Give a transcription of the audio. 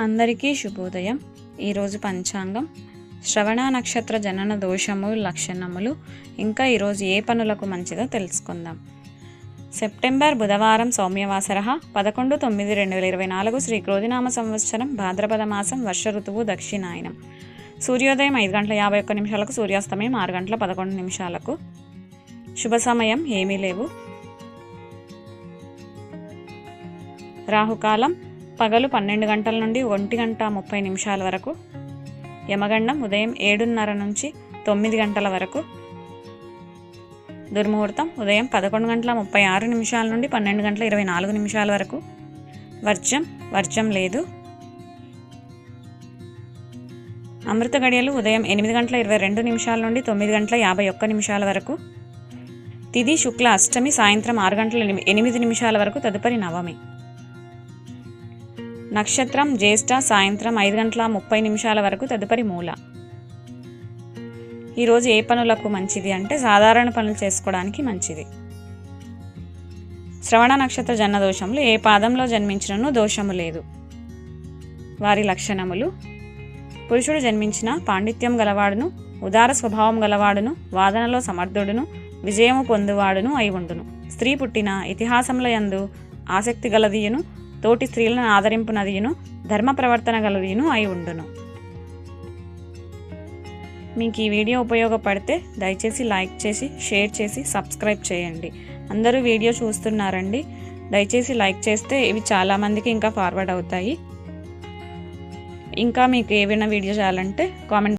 అందరికీ శుభోదయం. ఈరోజు పంచాంగం. శ్రవణ నక్షత్ర జనన దోషము లక్షణములు. ఇంకా ఈరోజు ఏ పనులకు మంచిదో తెలుసుకుందాం. సెప్టెంబర్ బుధవారం సౌమ్యవాసర పదకొండు తొమ్మిది రెండు వేల ఇరవై నాలుగు శ్రీ క్రోధినామ సంవత్సరం భాద్రపద మాసం వర్ష ఋతువు దక్షిణాయనం. సూర్యోదయం ఐదు గంటల యాభై ఒక్క నిమిషాలకు సూర్యాస్తమయం ఆరు గంటల పదకొండు నిమిషాలకు. శుభ సమయం ఏమీ లేవు. రాహుకాలం పగలు పన్నెండు గంటల నుండి ఒంటి గంట ముప్పై నిమిషాల వరకు. యమగండం ఉదయం ఏడున్నర నుంచి తొమ్మిది గంటల వరకు. దుర్ముహూర్తం ఉదయం పదకొండు గంటల ముప్పై ఆరు నిమిషాల నుండి పన్నెండు గంటల ఇరవై నాలుగు నిమిషాల వరకు. వర్జం వర్జం లేదు. అమృత గడియలు ఉదయం ఎనిమిది గంటల ఇరవై రెండు నిమిషాల నుండి తొమ్మిది గంటల యాభై ఒక్క నిమిషాల వరకు. తిది శుక్ల అష్టమి సాయంత్రం ఆరు గంటల ఎనిమిది నిమిషాల వరకు తదుపరి నవమి. నక్షత్రం జ్యేష్ఠ సాయంత్రం ఐదు గంటల ముప్పై నిమిషాల వరకు తదుపరి మూల. ఈరోజు ఏ పనులకు మంచిది అంటే సాధారణ పనులు చేసుకోవడానికి మంచిది. శ్రవణ నక్షత్ర జన్న దోషములు ఏ పాదంలో జన్మించినను దోషము లేదు. వారి లక్షణములు పురుషుడు జన్మించిన పాండిత్యం గలవాడును ఉదార స్వభావం గలవాడును వాదనలో సమర్థుడును విజయము పొందువాడును అయి ఉండును. స్త్రీ పుట్టిన ఇతిహాసముల యందు ఆసక్తి గలదియును తోటి స్త్రీలను ఆదరింపునదియును ధర్మ ప్రవర్తన గలదియును అయి ఉండును. మీకు ఈ వీడియో ఉపయోగపడితే దయచేసి లైక్ చేసి షేర్ చేసి సబ్స్క్రైబ్ చేయండి. అందరూ వీడియో చూస్తున్నారండి. దయచేసి లైక్ చేస్తే ఇవి చాలామందికి ఇంకా ఫార్వర్డ్ అవుతాయి. ఇంకా మీకు ఏవైనా వీడియో చేయాలంటే కామెంట్